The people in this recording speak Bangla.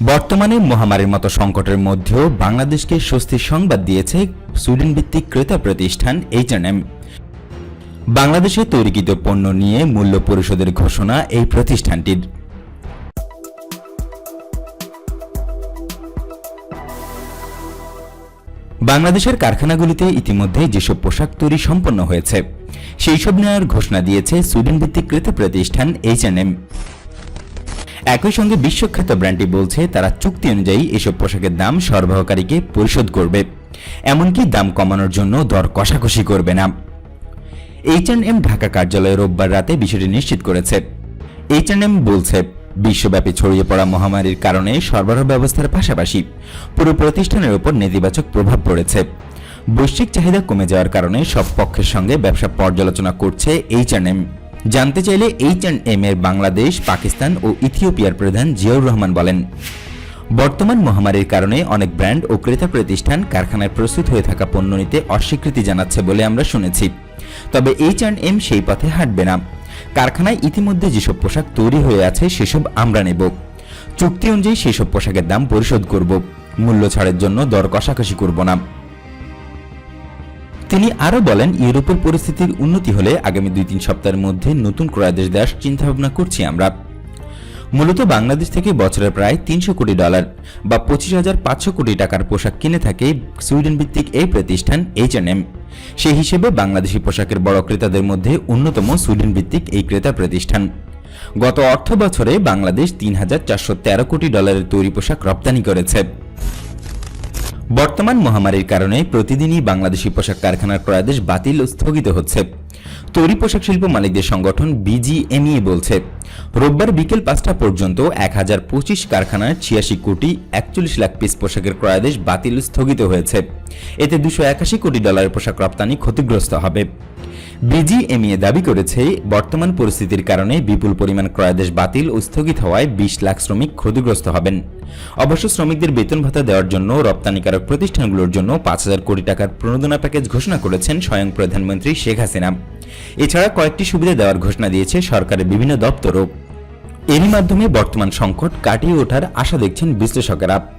বর্তমানে মহামারীর মতো সংকটের মধ্যেও বাংলাদেশকে স্বস্তির সংবাদ দিয়েছে সুইডেন ভিত্তিক ক্রেতা প্রতিষ্ঠান এইচ বাংলাদেশে তৈরিকৃত পণ্য নিয়ে মূল্য পরিশোধের ঘোষণা এই প্রতিষ্ঠানটির। বাংলাদেশের কারখানাগুলিতে ইতিমধ্যে যেসব পোশাক তৈরি সম্পন্ন হয়েছে সেই সব নেওয়ার ঘোষণা দিয়েছে সুইডেন ভিত্তিক ক্রেতা প্রতিষ্ঠান এইচ একই সঙ্গে বিশ্বখ্যাত ব্র্যান্ডটি বলছে, তারা চুক্তি অনুযায়ী এসব পোশাকের দাম সরবরাহকারীকে পরিশোধ করবে। এমনকি দাম কমানোর জন্য দর কষাকষি করবে না। এইচ এম ঢাকা কার্যালয়ে রোববার রাতে বিষয়টি নিশ্চিত করেছে। এইচ এম বলছে, বিশ্বব্যাপী ছড়িয়ে পড়া মহামারীর কারণে সরবরাহ ব্যবস্থার পাশাপাশি পুরো প্রতিষ্ঠানের উপর নেতিবাচক প্রভাব পড়েছে। বৈশ্বিক চাহিদা কমে যাওয়ার কারণে সব পক্ষের সঙ্গে ব্যবসা পর্যালোচনা করছে এইচ এম জানতে চাইলে এইচ অ্যান্ড এম এর বাংলাদেশ, পাকিস্তান ও ইথিওপিয়ার প্রধান জিয়াউর রহমান বলেন। বর্তমান মহামারীর কারণে অনেক ব্র্যান্ড ও ক্রেতা প্রতিষ্ঠান কারখানায় প্রস্তুত হয়ে থাকা পণ্য নিতে অস্বীকৃতি জানাচ্ছে বলে আমরা শুনেছি। তবে এইচ অ্যান্ড এম সেই পথে হাঁটবে না। কারখানায় ইতিমধ্যে যেসব পোশাক তৈরি হয়ে আছে, সেসব আমরা নেব। চুক্তি অনুযায়ী সেসব পোশাকের দাম পরিশোধ করব। মূল্য ছাড়ের জন্য দর কষাকষি করব না। তিনি আরও বলেন, ইউরোপের পরিস্থিতির উন্নতি হলে আগামী দুই তিন সপ্তাহের মধ্যে নতুন ক্রয়াদেশ দেওয়ার চিন্তাভাবনা করছি আমরা। মূলত বাংলাদেশ থেকে বছরে প্রায় তিনশো কোটি ডলার বা পঁচিশ হাজার পাঁচশো কোটি টাকার পোশাক কিনে থাকে সুইডেন ভিত্তিক এই প্রতিষ্ঠান এইচ এম সেই হিসেবে বাংলাদেশি পোশাকের বড় ক্রেতাদের মধ্যে অন্যতম সুইডেন ভিত্তিক এই ক্রেতা প্রতিষ্ঠান। গত অর্থ বছরে বাংলাদেশ তিন হাজার চারশো তেরো কোটি ডলারের তৈরি পোশাক রপ্তানি করেছে। বর্তমান মহামারীর কারণে প্রতিদিনই বাংলাদেশি পোশাক কারখানার ক্রয়াদেশ বাতিল স্থগিত হচ্ছে। তৈরি পোশাক শিল্প মালিকদের সংগঠন বিজিএমইএ বলছে, রোববার বিকেল পাঁচটা পর্যন্ত এক হাজার পঁচিশ কারখানার ছিয়াশি কোটি একচল্লিশ লাখ পিস পোশাকের ক্রয়াদেশ বাতিল স্থগিত হয়েছে। এতে দুশো একাশি কোটি ডলারের পোশাক রপ্তানি ক্ষতিগ্রস্ত হবে। বিজিএমইএ দাবি করেছে, বর্তমান পরিস্থিতির কারণে বিপুল পরিমাণ ক্রয়াদেশ বাতিল ও স্থগিত হওয়ায় বিশ লাখ শ্রমিক ক্ষতিগ্রস্ত হবেন। অবশ্য শ্রমিকদের বেতন ভাতা দেওয়ার জন্য রপ্তানিকারক প্রতিষ্ঠানগুলোর জন্য পাঁচ হাজার কোটি টাকার প্রণোদনা প্যাকেজ ঘোষণা করেছেন স্বয়ং প্রধানমন্ত্রী শেখ হাসিনা। এছাড়া কয়েকটি সুবিধা দেওয়ার ঘোষণা দিয়েছে সরকারের বিভিন্ন দপ্তরও। এরই মাধ্যমে বর্তমান সংকট কাটিয়ে ওঠার আশা দেখছেন বিশ্লেষকেরা।